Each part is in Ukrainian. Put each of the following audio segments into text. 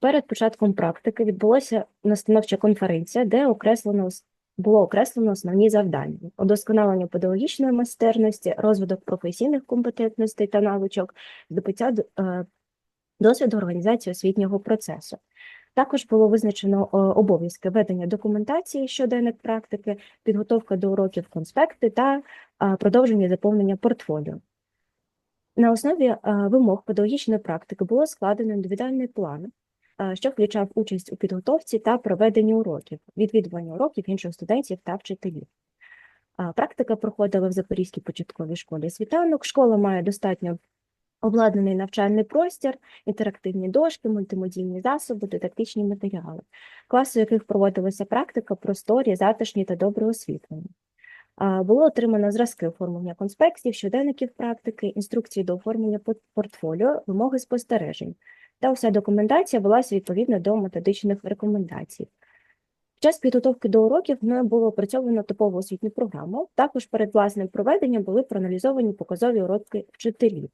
Перед початком практики відбулася настановча конференція, де окреслено було окреслено основні завдання: удосконалення педагогічної майстерності, розвиток професійних компетентностей та навичок, здобуття е, досвіду організації освітнього процесу. Також було визначено е, обов'язки ведення документації щоденник практики, підготовка до уроків конспекти та е, продовження заповнення портфоліо. На основі е, вимог педагогічної практики було складено індивідуальний план, е, що включав участь у підготовці та проведенні уроків, відвідування уроків інших студентів та вчителів. Е, Практика проходила в Запорізькій початковій школі світанок. Школа має достатньо обладнаний навчальний простір, інтерактивні дошки, мультимедійні засоби, дидактичні матеріали, класи, у яких проводилася практика, просторі, затишні та добре освітлені. Було отримано зразки оформлення конспектів, щоденників практики, інструкції до оформлення портфоліо, вимоги спостережень. Та вся документація велася відповідно до методичних рекомендацій. Під час підготовки до уроків мною було опрацьовано типову освітню програму. Також перед власним проведенням були проаналізовані показові уроки вчителів.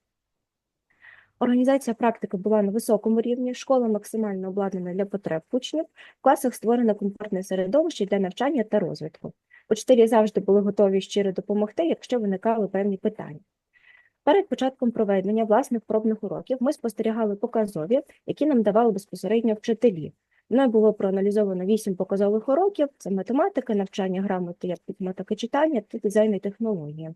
Організація практики була на високому рівні, школа максимально обладнана для потреб учнів, в класах створено комфортне середовище для навчання та розвитку. Учителі завжди були готові щиро допомогти, якщо виникали певні питання. Перед початком проведення власних пробних уроків ми спостерігали показові, які нам давали безпосередньо вчителі. Мною було проаналізовано вісім показових уроків: це математика, навчання грамоти як підметики читання та дизайн і технології.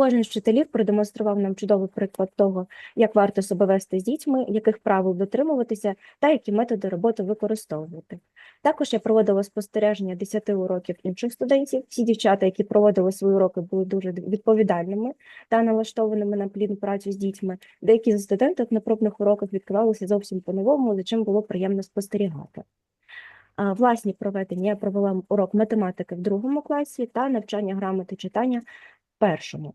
Кожен з вчителів продемонстрував нам чудовий приклад того, як варто себе вести з дітьми, яких правил дотримуватися та які методи роботи використовувати. Також я проводила спостереження 10 уроків інших студентів. Всі дівчата, які проводили свої уроки, були дуже відповідальними та налаштованими на плідну працю з дітьми. Деякі з студентів на пробних уроках відкривалися зовсім по-новому, за чим було приємно спостерігати. Власні проведення я провела урок математики в другому класі та навчання грамоти читання в першому.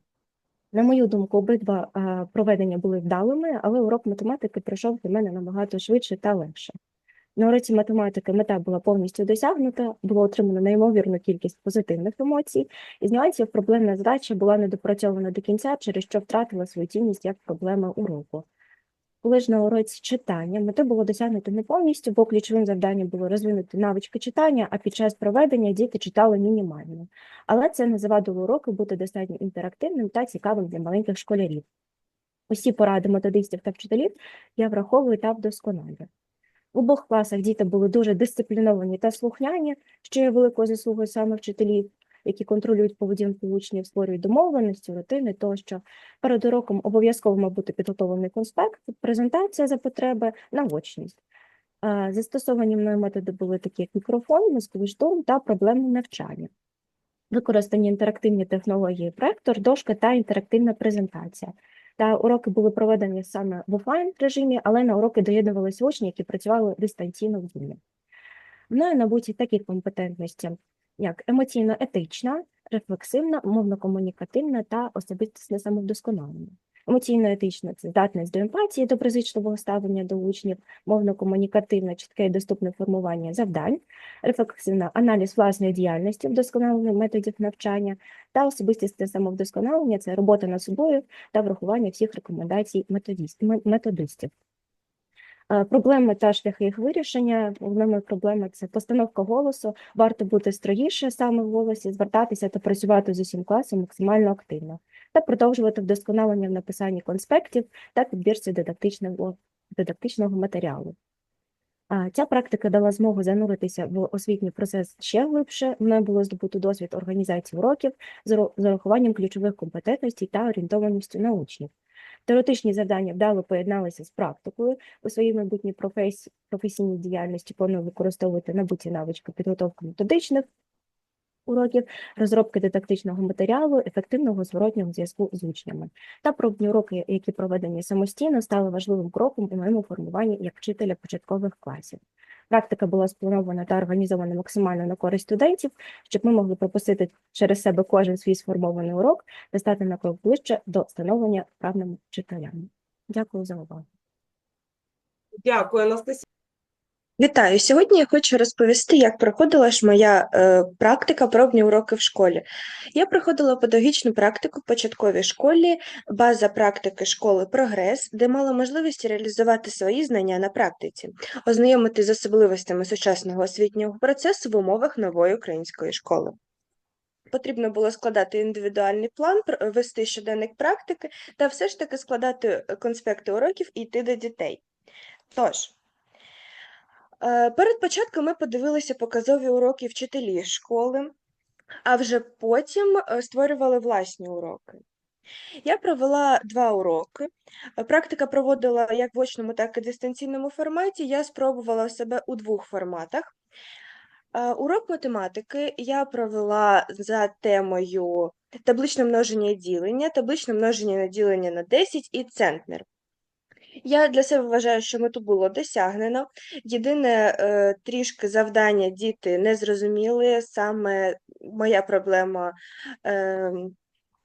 На мою думку, обидва е, проведення були вдалими, але урок математики пройшов для мене набагато швидше та легше. На уроці математики мета була повністю досягнута, було отримано неймовірну кількість позитивних емоцій, і з нюансів проблемна задача була недопрацьована до кінця, через що втратила свою цінність як проблема уроку. Коли ж на уроці читання мети було досягнуто не повністю, бо ключовим завданням було розвинути навички читання, а під час проведення діти читали мінімально. Але це не завадило уроку бути достатньо інтерактивним та цікавим для маленьких школярів. Усі поради методистів та вчителів я враховую та вдосконалюю. В обох класах діти були дуже дисципліновані та слухняні, що є великою заслугою саме вчителів, які контролюють поведінку учнів, створюють домовленості, рутини тощо. Перед уроком обов'язково мав бути підготовлений конспект, презентація за потреби, наочність. Застосовані мною методи були такі, як мікрофон, мозковий штурм та проблемне навчання. Використані інтерактивні технології, проектор, дошка та інтерактивна презентація. Та уроки були проведені саме в офлайн режимі, але на уроки доєднувалися учні, які працювали дистанційно в Zoom. Мною набуті такі компетентності, як емоційно-етична, рефлексивна, мовно-комунікативна та особистісне самовдосконалення. Емоційно-етична це здатність до емпатії, доброзичливого ставлення до учнів, мовно-комунікативна, чітке і доступне формування завдань, рефлексивна аналіз власної діяльності, вдосконалення методів навчання та особистісне самовдосконалення це робота над собою та врахування всіх рекомендацій методистів. Е, Проблеми та шляхи їх вирішення. Головними проблеми це постановка голосу. Варто бути строгіше саме в голосі, звертатися та працювати з усім класом максимально активно, та продовжувати вдосконалення в написанні конспектів та підбірці дидактичного, дидактичного матеріалу. Ця практика дала змогу зануритися в освітній процес ще глибше. Мною було здобуто досвід організації уроків з урахуванням ключових компетентностей та орієнтованістю на учнів. Теоретичні завдання вдало поєдналися з практикою. У своїй майбутній професії, професійній діяльності планую використовувати набуті навички підготовки методичних уроків, розробки дидактичного матеріалу, ефективного зворотнього зв'язку з учнями. Та пробні уроки, які проведені самостійно, стали важливим кроком у моєму формуванні як вчителя початкових класів. Практика була спланована та організована максимально на користь студентів, щоб ми могли пропустити через себе кожен свій сформований урок та стати на крок ближче до становлення правними вчителям. Дякую за увагу. Дякую, Анастасія. Вітаю! Сьогодні я хочу розповісти, як проходила ж моя е, практика пробні уроки в школі. Я проходила педагогічну практику в початковій школі, база практики школи Прогрес, де мала можливість реалізувати свої знання на практиці, ознайомити з особливостями сучасного освітнього процесу в умовах нової української школи. Потрібно було складати індивідуальний план, вести щоденник практики та все ж таки складати е, конспекти уроків і йти до дітей. Тож. Е, Перед початком ми подивилися показові уроки вчителі школи, а вже потім е, створювали власні уроки. Я провела два уроки. Практика проводила як в очному, так і дистанційному форматі. Я спробувала себе у двох форматах. Е, Урок математики я провела за темою табличне множення і ділення, табличне множення на ділення на 10 і центнер. Я для себе вважаю, що мету було досягнено. Єдине, е, трішки завдання діти не зрозуміли. Саме моя проблема е,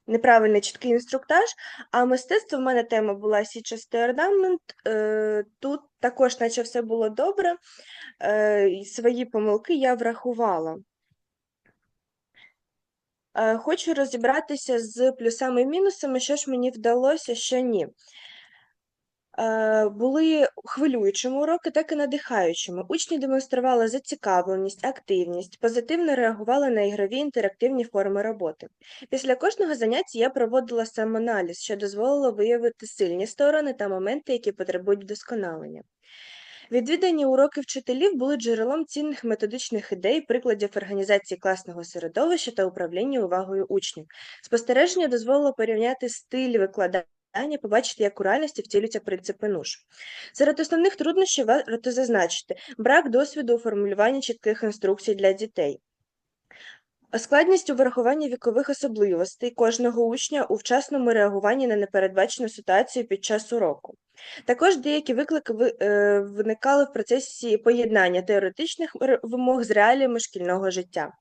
неправильний чіткий інструктаж. А мистецтво в мене тема була січастий орнамент. Е, тут також, наче все було добре, е, свої помилки я врахувала. Е, Хочу розібратися з плюсами і мінусами, що ж мені вдалося, що ні. Е, Були хвилюючими уроки, так і надихаючими. Учні демонстрували зацікавленість, активність, позитивно реагували на ігрові інтерактивні форми роботи. Після кожного заняття я проводила самоаналіз, що дозволило виявити сильні сторони та моменти, які потребують вдосконалення. Відвідані уроки вчителів були джерелом цінних методичних ідей, прикладів організації класного середовища та управління увагою учнів. Спостереження дозволило порівняти стиль викладання, побачити, як у реальності втілюються принципи НУШ. Серед основних труднощів варто зазначити брак досвіду у формулюванні чітких інструкцій для дітей. Складність у врахуванні вікових особливостей кожного учня у вчасному реагуванні на непередбачену ситуацію під час уроку. Також деякі виклики е, виникали в процесі поєднання теоретичних вимог з реаліями шкільного життя.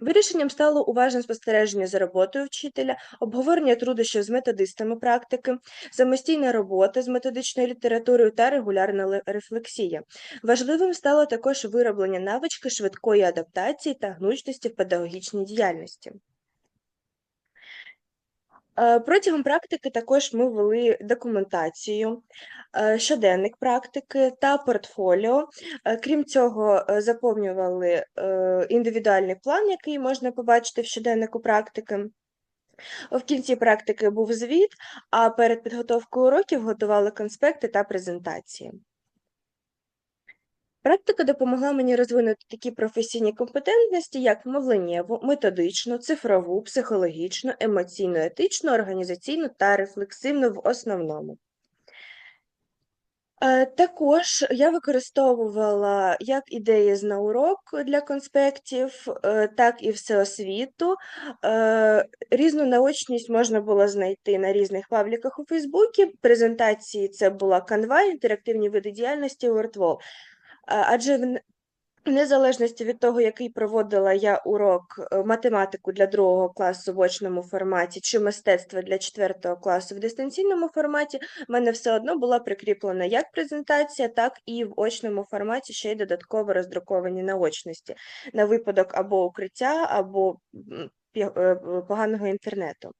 Вирішенням стало уважне спостереження за роботою вчителя, обговорення труднощів з методистами практики, самостійна робота з методичною літературою та регулярна рефлексія. Важливим стало також вироблення навички швидкої адаптації та гнучності в педагогічній діяльності. Е, Протягом практики також ми вели документацію, е, щоденник практики та портфоліо. Е, Крім цього, е, заповнювали індивідуальний план, який можна побачити в щоденнику практики. В кінці практики був звіт, а перед підготовкою уроків готували конспекти та презентації. Практика допомогла мені розвинути такі професійні компетентності, як мовленнєву, методичну, цифрову, психологічну, емоційно, етичну, організаційну та рефлексивну в основному. Е, Також я використовувала як ідеї з на урок для конспектів, е, так і всеосвіту. Е, Різну наочність можна було знайти на різних пабліках у Фейсбуці. Презентації це була Canva, інтерактивні види діяльності Wordwall. Адже в незалежності від того, який проводила я урок е, математику для другого класу в очному форматі чи мистецтво для четвертого класу в дистанційному форматі, в мене все одно була прикріплена як презентація, так і в очному форматі ще й додатково роздруковані наочності на випадок або укриття, або е, поганого інтернету.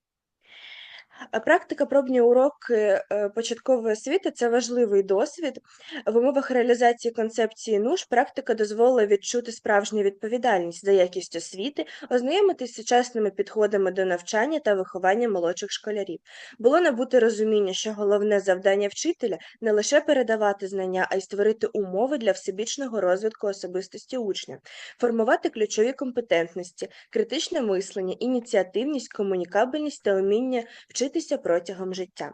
Практика пробні уроки е, початкової освіти це важливий досвід. В умовах реалізації концепції НУШ практика дозволила відчути справжню відповідальність за якість освіти, ознайомитись з сучасними підходами до навчання та виховання молодших школярів. Було набути розуміння, що головне завдання вчителя не лише передавати знання, а й створити умови для всебічного розвитку особистості учня, формувати ключові компетентності, критичне мислення, ініціативність, комунікабельність та уміння вчитися протягом життя.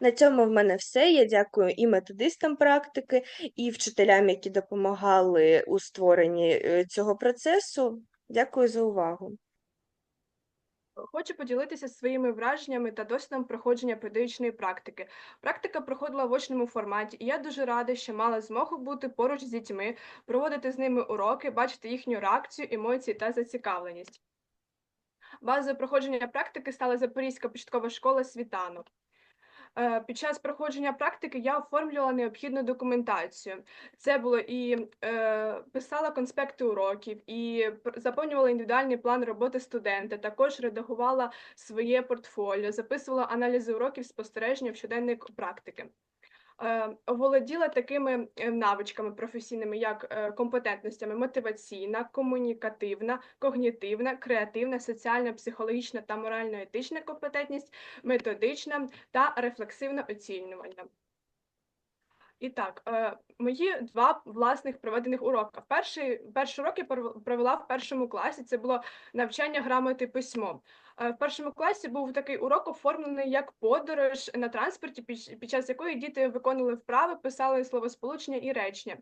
На цьому в мене все. Я дякую і методистам практики, і вчителям, які допомагали у створенні е, цього процесу. Дякую за увагу. Хочу поділитися своїми враженнями та досвідом проходження педагогічної практики. Практика проходила в очному форматі, і я дуже рада, що мала змогу бути поруч з дітьми, проводити з ними уроки, бачити їхню реакцію, емоції та зацікавленість. Базою проходження практики стала Запорізька початкова школа світанок. Е, Під час проходження практики я оформлювала необхідну документацію. Це було і е, писала конспекти уроків, і заповнювала індивідуальний план роботи студента. Також редагувала своє портфоліо, записувала аналізи уроків, спостереження в щоденник практики. Е, Оволоділа такими е, навичками професійними, як е, компетентностями мотиваційна, комунікативна, когнітивна, креативна, соціальна, психологічна та морально-етична компетентність, методична та рефлексивна оцінювання. І так, е, мої два власних проведених уроки. Перший, перший урок я провела в першому класі. Це було навчання грамоти письмо. Е, В першому класі був такий урок, оформлений як подорож на транспорті, під, час якої діти виконували вправи, писали словосполучення і речення.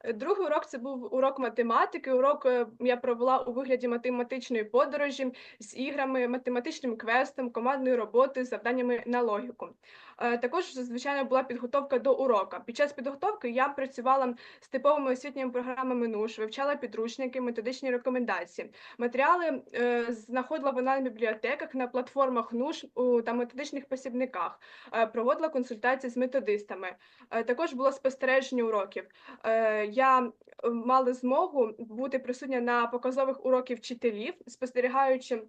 Е, Другий урок це був урок математики. Урок я провела у вигляді математичної подорожі з іграми, математичним квестом, командною роботою, завданнями на логіку. Е, Також, звичайно, була підготовка до урока. Під час підготовки я працювала з типовими освітніми програмами НУШ, вивчала підручники, методичні рекомендації. Матеріали е, знаходила в онлайн-бібліотеках на платформах НУШ та методичних посібниках, Е, проводила консультації з методистами. Також було спостереження уроків. Я мала змогу бути присутня на показових уроків вчителів, спостерігаючи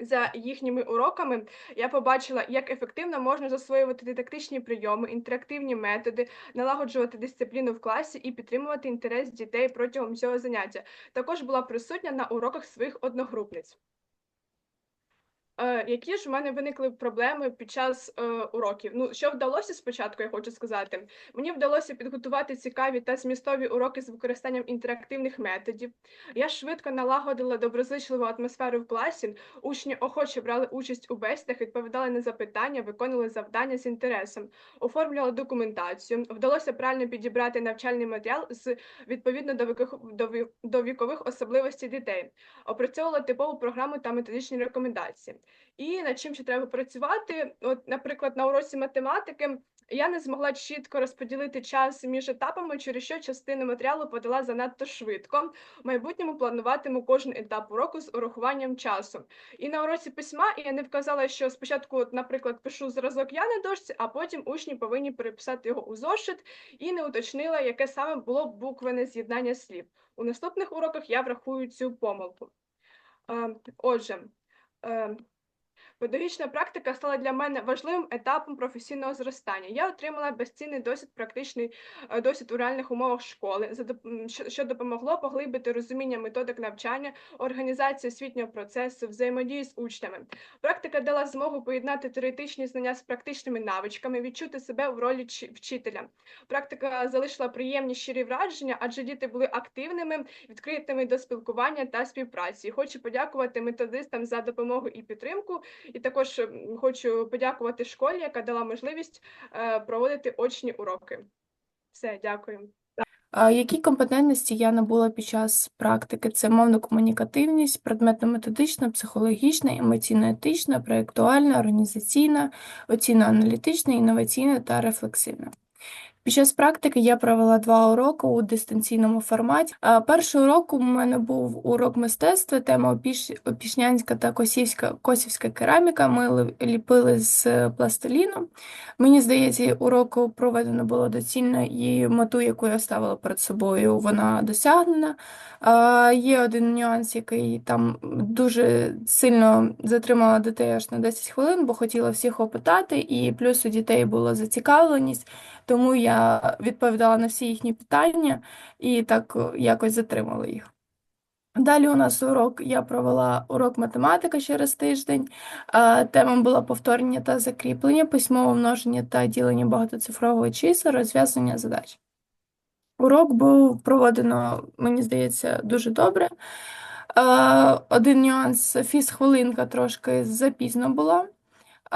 за їхніми уроками я побачила, як ефективно можна засвоювати дидактичні прийоми, інтерактивні методи, налагоджувати дисципліну в класі і підтримувати інтерес дітей протягом цього заняття. Також була присутня на уроках своїх одногрупниць. Е, які ж у мене виникли проблеми під час е, уроків? Ну, що вдалося спочатку, я хочу сказати. Мені вдалося підготувати цікаві та змістові уроки з використанням інтерактивних методів. Я швидко налагодила доброзичливу атмосферу в класі. Учні охоче брали участь у бесідах, відповідали на запитання, виконували завдання з інтересом, оформлювала документацію. Вдалося правильно підібрати навчальний матеріал з відповідно до вікових, до до вікових особливостей дітей, опрацьовувала типову програму та методичні рекомендації. І над чим ще треба працювати? От, наприклад, на уроці математики я не змогла чітко розподілити час між етапами, через що частину матеріалу подала занадто швидко. В майбутньому плануватиму кожен етап уроку з урахуванням часу. І на уроці письма я не вказала, що спочатку, от, наприклад, пишу зразок я на дошці, а потім учні повинні переписати його у зошит, і не уточнила, яке саме було буквене з'єднання слів. У наступних уроках я врахую цю помилку. Е, Отже, е, Педагогічна практика стала для мене важливим етапом професійного зростання. Я отримала безцінний досвід, практичний е, досвід у реальних умовах школи, що- допомогло поглибити розуміння методик навчання, організації освітнього процесу, взаємодії з учнями. Практика дала змогу поєднати теоретичні знання з практичними навичками, відчути себе в ролі чи- вчителя. Практика залишила приємні щирі враження, адже діти були активними, відкритими до спілкування та співпраці. Хочу подякувати методистам за допомогу і підтримку. І також хочу подякувати школі, яка дала можливість е, проводити очні уроки. Все, дякую. Які компетентності я набула під час практики? Це мовно-комунікативність, предметно-методична, психологічна, емоційно-етична, проєктуальна, організаційна, оцінно-аналітична, інноваційна та рефлексивна. Під час практики я провела два уроки у дистанційному форматі. Перший урок у мене був урок мистецтва, тема опіш... опішнянська та косівська, косівська кераміка. Ми ліпили з пластиліну. Мені здається, урок проведено було доцільно і мету, яку я ставила перед собою, вона досягнена. Є один нюанс, який там дуже сильно затримала дітей аж на 10 хвилин, бо хотіла всіх опитати, і плюс у дітей була зацікавленість, тому я відповідала на всі їхні питання і так е, якось затримала їх. Далі у нас урок, я провела урок математика через тиждень. Тема була повторення та закріплення, письмове множення та ділення багатоцифрового числа, розв'язання задач. Урок був проведено, мені здається, дуже добре. Один нюанс, фіз-хвилинка трошки запізно була.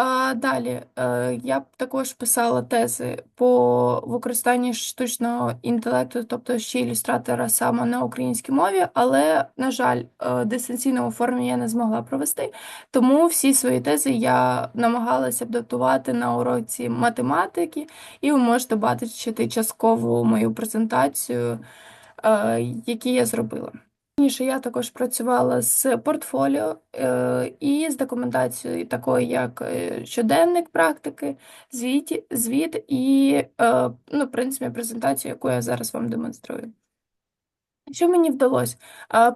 А, далі, е, я б також писала тези по використанні штучного інтелекту, тобто ще ілюстратора саме на українській мові, але, на жаль, е, дистанційному формі я не змогла провести, тому всі свої тези я намагалася адаптувати на уроці математики, і ви можете бачити частково мою презентацію, е, які я зробила. Раніше я також працювала з портфоліо е, і з документацією, такою як е, щоденник практики, звіт, звіт і, е, ну, в принципі, презентацію, яку я зараз вам демонструю. Що мені вдалося?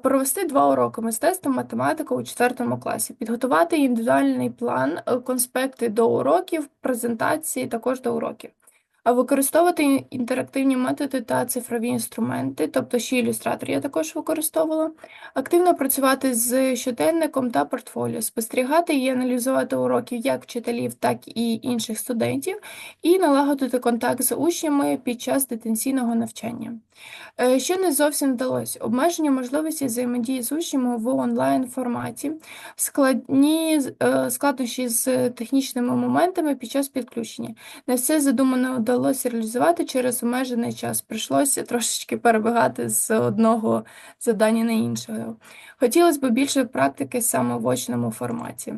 Провести два уроки мистецтва математика у четвертому класі, підготувати індивідуальний план, конспекти до уроків, презентації також до уроків. А використовувати інтерактивні методи та цифрові інструменти, тобто ще ілюстратор я також використовувала. Активно працювати з щоденником та портфоліо, спостерігати і аналізувати уроки як вчителів, так і інших студентів, і налагодити контакт з учнями під час дистанційного навчання. Е, Що не зовсім вдалося? Обмеження можливості взаємодії з учнями в онлайн форматі, складні е, складнощі з технічними моментами під час підключення. Не все задумане вдалося реалізувати через обмежений час. Прийшлося трошечки перебігати з одного завдання на іншого. Хотілося б більше практики саме в очному форматі.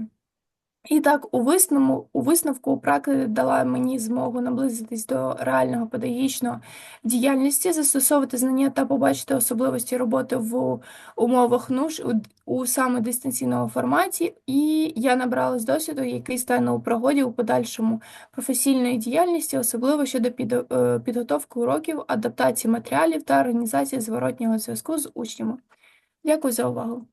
І так, у висновку, у висновку практика дала мені змогу наблизитись до реального педагогічного діяльності, застосовувати знання та побачити особливості роботи в умовах НУШ у, у саме дистанційному форматі, і я набралась досвіду, який стане у пригоді у подальшому професійної діяльності, особливо щодо під, е, підготовки уроків, адаптації матеріалів та організації зворотнього зв'язку з учнями. Дякую за увагу.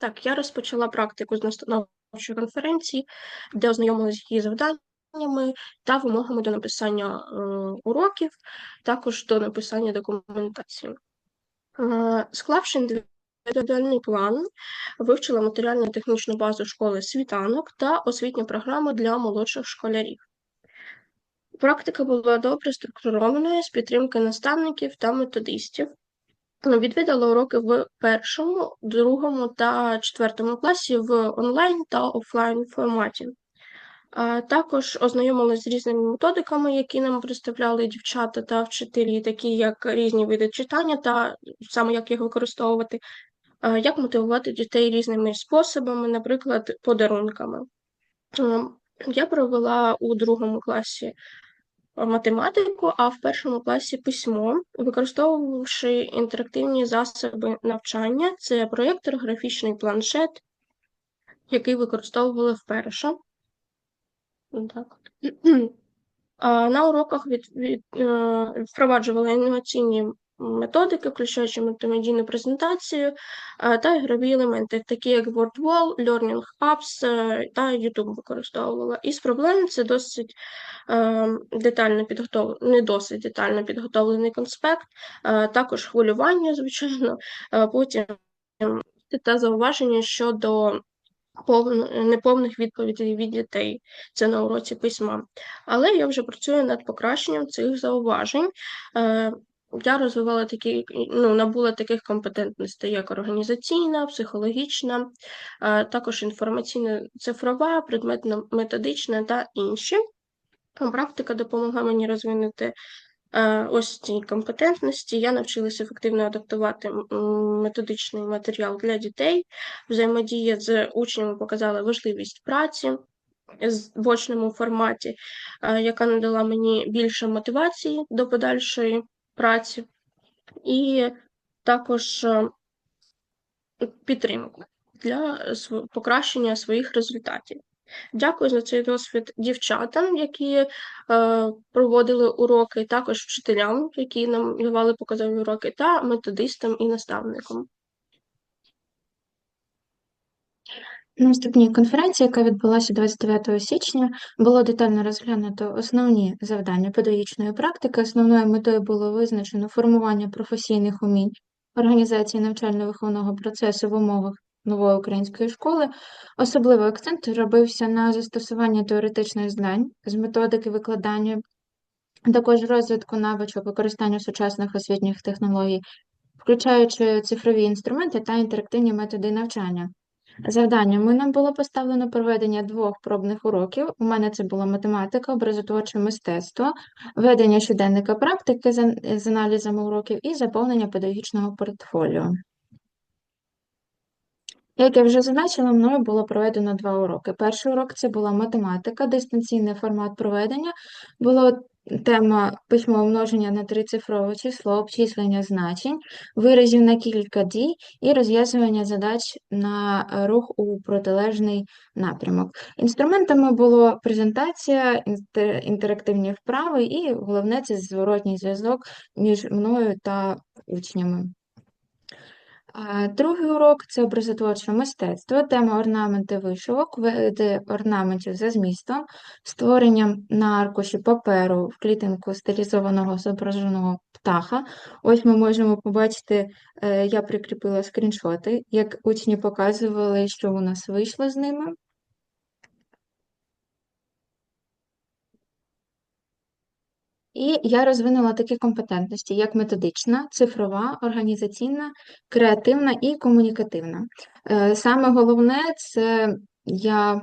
Так, я розпочала практику з настановчої конференції, де ознайомилася з її завданнями та вимогами до написання е, уроків, також до написання документації. Е, склавши індивідуальний план, вивчила матеріально-технічну базу школи світанок та освітню програму для молодших школярів. Практика була добре структурованою з підтримки наставників та методистів. Відвідала уроки в першому, другому та четвертому класі в онлайн та офлайн форматі. Також ознайомилася з різними методиками, які нам представляли дівчата та вчителі, такі як різні види читання та саме як їх використовувати, як мотивувати дітей різними способами, наприклад, подарунками. Ем, Я провела у другому класі математику, а в першому класі письмо, використовувавши інтерактивні засоби навчання, це проєктор, графічний планшет, який використовували вперше. Так. На уроках від, від, е, впроваджували інноваційні методики, включаючи мультимедійну презентацію е, та ігрові елементи, такі як WordWall, Learning Apps е, та YouTube використовувала. Із проблем це досить е, детально підготовлений, не досить детально підготовлений конспект, також хвилювання, звичайно, потім та зауваження щодо повн- неповних відповідей від дітей. Це на уроці письма. Але я вже працюю над покращенням цих зауважень. Я розвивала такі, ну, набула таких компетентностей, як організаційна, психологічна, також інформаційно-цифрова, предметно-методична та інші. Практика допомогла мені розвинути ось ці компетентності. Я навчилася ефективно адаптувати методичний матеріал для дітей. Взаємодія з учнями показала важливість праці в очному форматі, яка надала мені більше мотивації до подальшої праці, і також е, підтримку для покращення своїх результатів. Дякую за цей досвід дівчатам, які е, проводили уроки, також вчителям, які нам давали показові уроки, та методистам і наставникам. На наступній конференції, яка відбулася 29 січня, було детально розглянуто основні завдання педагогічної практики. Основною метою було визначено формування професійних умінь організації навчально-виховного процесу в умовах нової української школи. Особливий акцент робився на застосування теоретичних знань з методики викладання, також розвитку навичок використання сучасних освітніх технологій, включаючи цифрові інструменти та інтерактивні методи навчання. Завданнями нам було поставлено проведення двох пробних уроків. У мене це була математика, образотворче мистецтво, ведення щоденника практики з, аналізами уроків і заповнення педагогічного портфоліо. Як я вже зазначила, мною було проведено два уроки. Перший урок це була математика, дистанційний формат проведення. Було тема письмового множення на трицифрове число, обчислення значень, виразів на кілька дій і розв'язування задач на рух у протилежний напрямок. Інструментами було презентація, інтер- інтерактивні вправи і головне це зворотній зв'язок між мною та учнями. Другий урок це образотворче мистецтво, тема орнаменти вишивок, види орнаментів за змістом, створенням на аркуші паперу в клітинку стилізованого зображеного птаха. Ось ми можемо побачити, е, я прикріпила скріншоти, як учні показували, що у нас вийшло з ними. І я розвинула такі компетентності, як методична, цифрова, організаційна, креативна і комунікативна. Е, Саме головне це я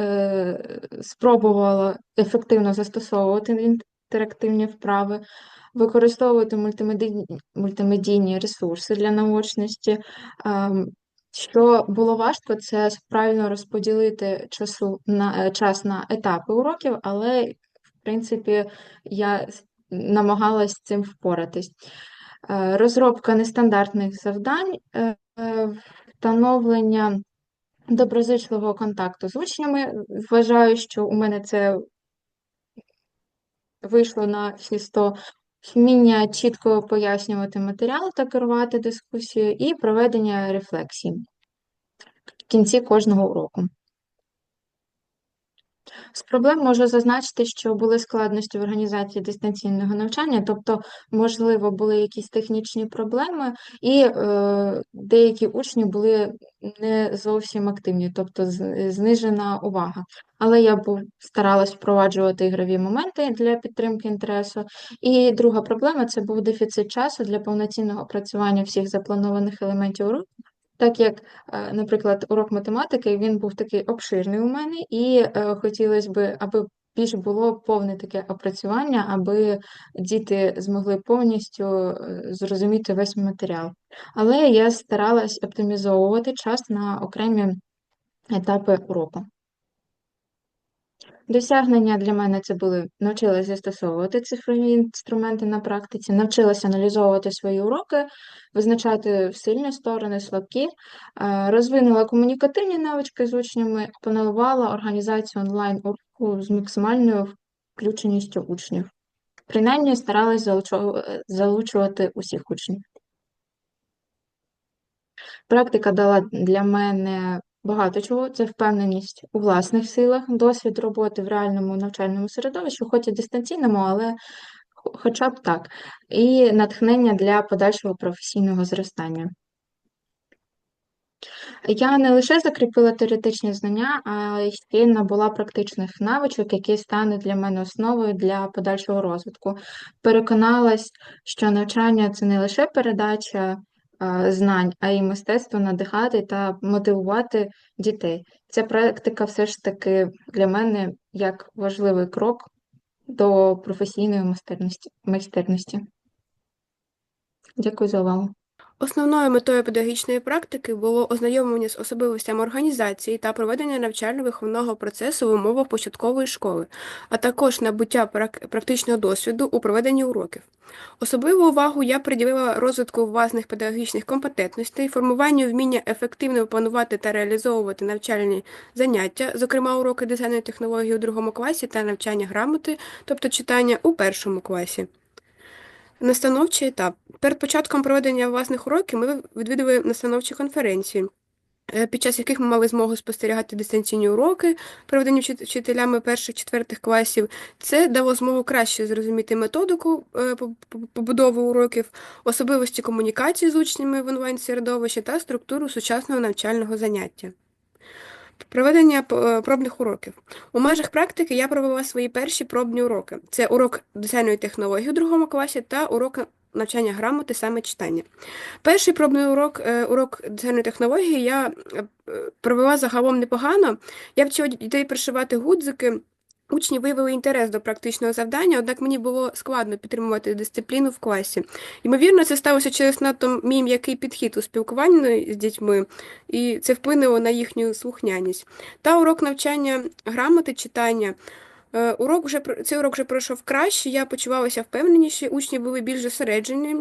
е, спробувала ефективно застосовувати інтерактивні вправи, використовувати мультимедійні, ресурси для наочності. Ем, Що було важко, це правильно розподілити часу на е, час на етапи уроків, але принципі я намагалась з цим впоратись. Е, Розробка нестандартних завдань, е, встановлення доброзичливого контакту з учнями. Вважаю, що у мене це вийшло на всі 100. Вміння чітко пояснювати матеріал та керувати дискусією, і проведення рефлексій в кінці кожного уроку. З проблем можу зазначити, що були складності в організації дистанційного навчання, тобто, можливо, були якісь технічні проблеми, і е, деякі учні були не зовсім активні, тобто знижена увага. Але я старалась впроваджувати ігрові моменти для підтримки інтересу. І друга проблема це був дефіцит часу для повноцінного опрацювання всіх запланованих елементів уроку. Так як, е, наприклад, урок математики, він був такий обширний у мене, і е, хотілося б, аби більш було повне таке опрацювання, аби діти змогли повністю е, зрозуміти весь матеріал. Але я старалась оптимізовувати час на окремі етапи уроку. Досягнення для мене це були навчилася застосовувати цифрові інструменти на практиці, навчилася аналізовувати свої уроки, визначати сильні сторони, слабкі, е, розвинула комунікативні навички з учнями, опанувала організацію онлайн-уроку з максимальною включеністю учнів. Принаймні старалась залучувати усіх учнів. Практика дала для мене багато чого. Це впевненість у власних силах, досвід роботи в реальному навчальному середовищі, хоч і дистанційному, але хоча б так, і натхнення для подальшого професійного зростання. Я не лише закріпила теоретичні знання, а й ще набула практичних навичок, які стануть для мене основою для подальшого розвитку. Переконалась, що навчання це не лише передача знань, а й мистецтво надихати та мотивувати дітей. Ця практика все ж таки для мене як важливий крок до професійної майстерності. майстерності. Дякую за увагу. Основною метою педагогічної практики було ознайомлення з особливостями організації та проведення навчально-виховного процесу в умовах початкової школи, а також набуття практичного досвіду у проведенні уроків. Особливу увагу я приділила розвитку власних педагогічних компетентностей, формуванню вміння ефективно планувати та реалізовувати навчальні заняття, зокрема уроки дизайну технології у другому класі та навчання грамоти, тобто читання у першому класі. Настановчий етап. Перед початком проведення власних уроків ми відвідали настановчі конференції, е, під час яких ми мали змогу спостерігати дистанційні уроки, проведені вчителями перших-четвертих класів. Це дало змогу краще зрозуміти методику е, по- по- побудови уроків, особливості комунікації з учнями в онлайн-середовищі та структуру сучасного навчального заняття. Проведення е, пробних уроків. У межах практики я провела свої перші пробні уроки. Це урок дизайну технології у другому класі та урок навчання грамоти, саме читання. Перший пробний урок, е, урок дизайну технології, я е, провела загалом непогано. Я вчила дітей пришивати гудзики. Учні виявили інтерес до практичного завдання, однак мені було складно підтримувати дисципліну в класі. Ймовірно, це сталося через надто мій м'який підхід у спілкуванні з дітьми, і це вплинуло на їхню слухняність. Та урок навчання грамоти читання. Е, Урок вже цей урок вже пройшов краще, я почувалася впевненіше, учні були більш зосереджені,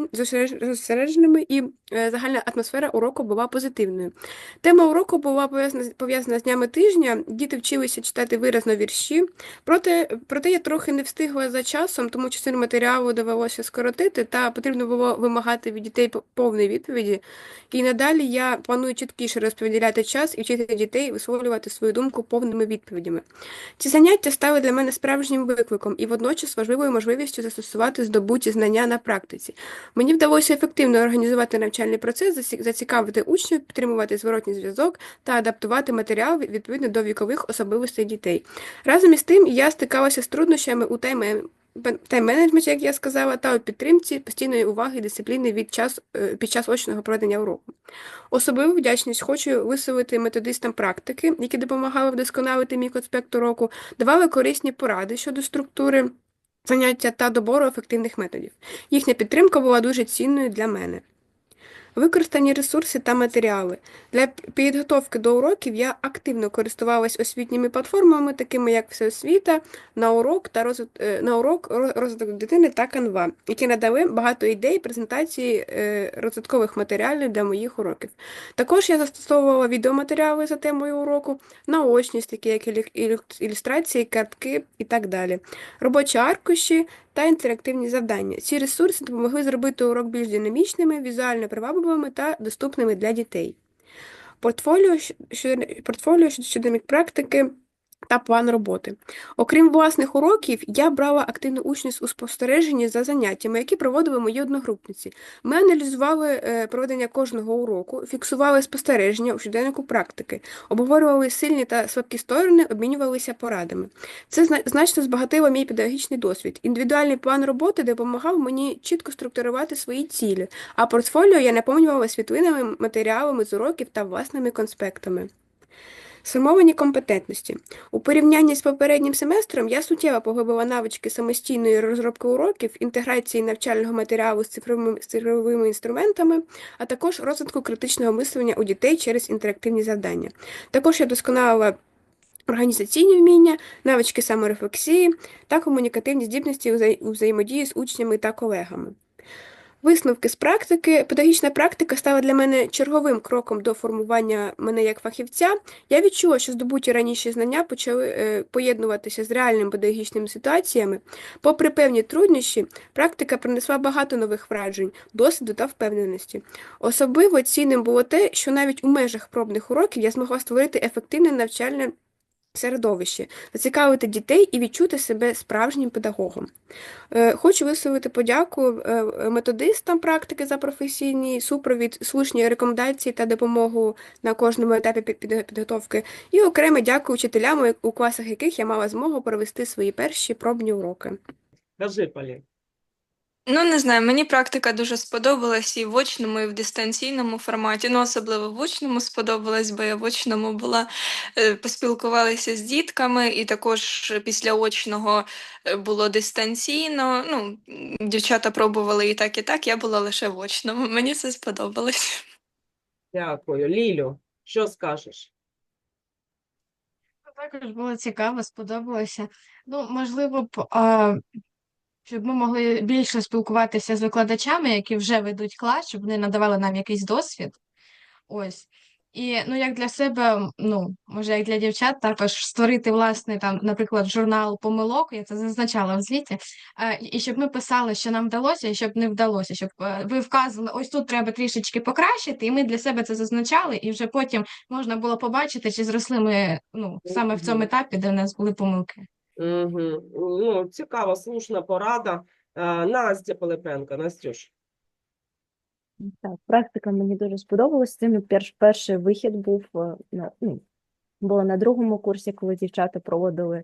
зосередженими, і е, загальна атмосфера уроку була позитивною. Тема уроку була пов'язана з днями тижня. Діти вчилися читати виразно вірші. Проте, проте я трохи не встигла за часом, тому частину матеріалу довелося скоротити, та потрібно було вимагати від дітей повної відповіді. І надалі я планую чіткіше розподіляти час і вчити дітей висловлювати свою думку повними відповідями. Ці заняття стали для мене справжнім викликом і водночас важливою можливістю застосувати здобуті знання на практиці. Мені вдалося ефективно організувати навчальний процес, зацікавити учнів, підтримувати зворотній зв'язок та адаптувати матеріал відповідно до вікових особливостей дітей. Разом із тим, я стикалася з труднощами у тайм тайм-менеджменті, як я сказала, та у підтримці постійної уваги і дисципліни від час, е, під час очного проведення уроку. Особливу вдячність хочу висловити методистам практики, які допомагали вдосконалити мій конспект уроку, давали корисні поради щодо структури заняття та добору ефективних методів. Їхня підтримка була дуже цінною для мене. Використані ресурси та матеріали. Для підготовки до уроків я активно користувалась освітніми платформами, такими як Всеосвіта, на урок та розвит... е, на урок розвиток дитини та Canva, які надали багато ідей презентації е, розвиткових матеріалів для моїх уроків. Також я застосовувала відеоматеріали за темою уроку, наочність, такі як ілю- ілю- ілюстрації, картки і так далі, робочі аркуші та інтерактивні завдання. Ці ресурси допомогли зробити урок більш динамічними, візуально привабливими та доступними для дітей. Портфоліо, щодо щодо практики та план роботи. Окрім власних уроків, я брала активну участь у спостереженні за заняттями, які проводили мої одногрупниці. Ми аналізували е, проведення кожного уроку, фіксували спостереження у щоденнику практики, обговорювали сильні та слабкі сторони, обмінювалися порадами. Це зна- значно збагатило мій педагогічний досвід. Індивідуальний план роботи допомагав мені чітко структурувати свої цілі, а портфоліо я наповнювала світлинами, матеріалами з уроків та власними конспектами. Сформовані компетентності. У порівнянні з попереднім семестром я суттєво поглибила навички самостійної розробки уроків, інтеграції навчального матеріалу з цифровими, з цифровими інструментами, а також розвитку критичного мислення у дітей через інтерактивні завдання. Також я досконалила організаційні вміння, навички саморефлексії та комунікативні здібності у взаємодії з учнями та колегами. Висновки з практики. Педагогічна практика стала для мене черговим кроком до формування мене як фахівця. Я відчула, що здобуті раніше знання почали е, поєднуватися з реальними педагогічними ситуаціями. Попри певні труднощі, практика принесла багато нових вражень, досвіду та впевненості. Особливо цінним було те, що навіть у межах пробних уроків я змогла створити ефективне навчальне середовище, зацікавити дітей і відчути себе справжнім педагогом. Е, Хочу висловити подяку е, методистам практики за професійний супровід, слушні рекомендації та допомогу на кожному етапі під- під- підготовки, і окремо дякую вчителям, у класах яких я мала змогу провести свої перші пробні уроки. Полін. Ну, не знаю, мені практика дуже сподобалась і в очному, і в дистанційному форматі. Ну, особливо в очному сподобалась, бо я в очному була, е, поспілкувалася з дітками, і також після очного е, було дистанційно. Ну, дівчата пробували і так, і так. Я була лише в очному. Мені це сподобалось. Дякую. Лілю, що скажеш? Також було цікаво, сподобалося. Ну, можливо б, а, щоб ми могли більше спілкуватися з викладачами, які вже ведуть клас, щоб вони надавали нам якийсь досвід. Ось. І ну, як для себе, ну, може, як для дівчат, також створити власний там, наприклад, журнал помилок, я це зазначала в звіті, і- і щоб ми писали, що нам вдалося, і щоб не вдалося, щоб е, ви вказували, ось тут треба трішечки покращити, і ми для себе це зазначали, і вже потім можна було побачити, чи зросли ми ну, саме в цьому етапі, де в нас були помилки. Угу. Ну, цікава, слушна порада. Е, Настя Пилипенко, Настюш. Так, практика мені дуже сподобалась. Мій перш, перший вихід був е, на, ну, було на другому курсі, коли дівчата проводили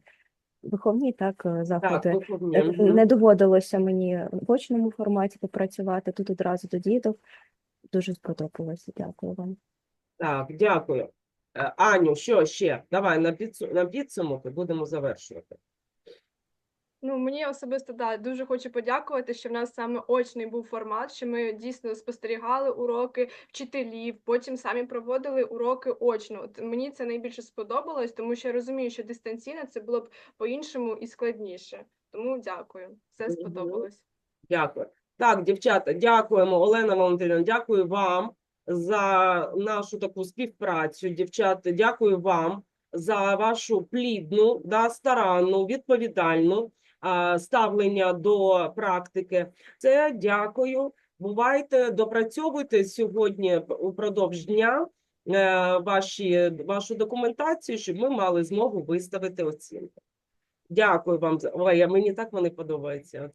виховні так, е, Так, заходи. виховні. Е, Не доводилося мені в очному форматі попрацювати, тут одразу до діток. Дуже сподобалося. Дякую вам. Так, дякую. Е, Аню, що ще? Давай на підсу... на підсумок і будемо завершувати. Ну, мені особисто да, дуже хочу подякувати, що в нас саме очний був формат, що ми дійсно спостерігали уроки вчителів, потім самі проводили уроки очно. От мені це найбільше сподобалось, тому що я розумію, що дистанційно це було б по-іншому і складніше. Тому дякую, все сподобалось. Дякую. Так, дівчата, дякуємо, Олена Валентинівна, дякую вам за нашу таку співпрацю. Дівчата, дякую вам за вашу плідну, да, старанну, відповідальну а, ставлення до практики. Це дякую. Бувайте, допрацьовуйте сьогодні упродовж дня е, ваші, вашу документацію, щоб ми мали змогу виставити оцінку. Дякую вам. Ой, а мені так вони подобаються.